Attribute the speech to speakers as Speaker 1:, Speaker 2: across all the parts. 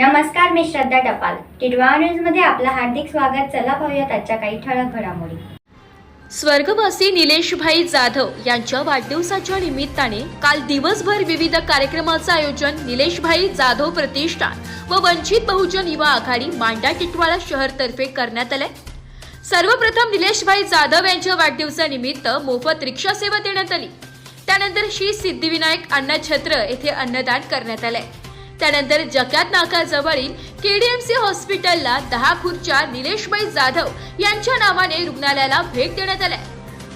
Speaker 1: नमस्कार मी श्रद्धा टपाल. टिडवा न्यूजमध्ये आपलं हार्दिक स्वागत. चला पाहूयात आजच्या काही ठळक घडामोडी.
Speaker 2: स्वर्गवासी निलेशभाई जाधव यांच्या वाढदिवसाच्या निमित्ताने काल दिवसभर विविध कार्यक्रमाचं आयोजन निलेशभाई जाधव प्रतिष्ठान व वंचित बहुजन युवा आघाडी मांडा टिटवाळा शहरतर्फे करण्यात आलंय. सर्वप्रथम निलेशभाई जाधव यांच्या वाढदिवसानिमित्त मोफत रिक्षा सेवा देण्यात आली. त्यानंतर श्री सिद्धिविनायक अन्न छत्र येथे अन्नदान करण्यात आलंय. त्यानंतर जकात नाकाजवळील केडीएमसी हॉस्पिटलला दहा खुर्च्या निलेशबाई जाधव यांच्या नावाने रुग्णालयाला भेट देण्यात आल्या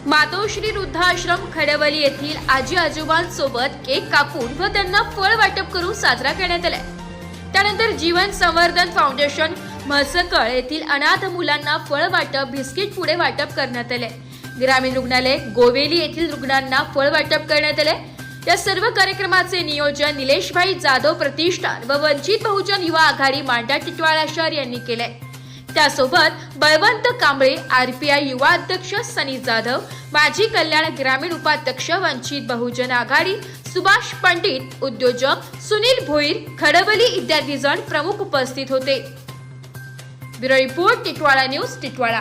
Speaker 2: मातोश्री वृद्धाश्रम खडवली येथील आजी आजोबांसोबत केक कापून व त्यांना फळ वाटप करून साजरा करण्यात आलाय त्यानंतर जीवन संवर्धन फाउंडेशन म्हसकळ येथील अनाथ मुलांना फळ वाटप बिस्किट पुढे वाटप करण्यात आले. ग्रामीण रुग्णालय गोवेली येथील रुग्णांना फळ वाटप करण्यात आले. या सर्व कार्यक्रमाचे नियोजन निलेशभाई जाधव प्रतिष्ठान व वंचित बहुजन युवा आघाडी मांडा टिटवाळा शहर यांनी केले त्यासोबत बळवंत कांबळे आरपीआय युवा अध्यक्ष सनी जाधव माजी कल्याण ग्रामीण उपाध्यक्ष वंचित बहुजन आघाडी सुभाष पंडित उद्योजक सुनील भोईर खडवली इत्यादी जण प्रमुख उपस्थित होते. Bureau report Titwala news Titwala.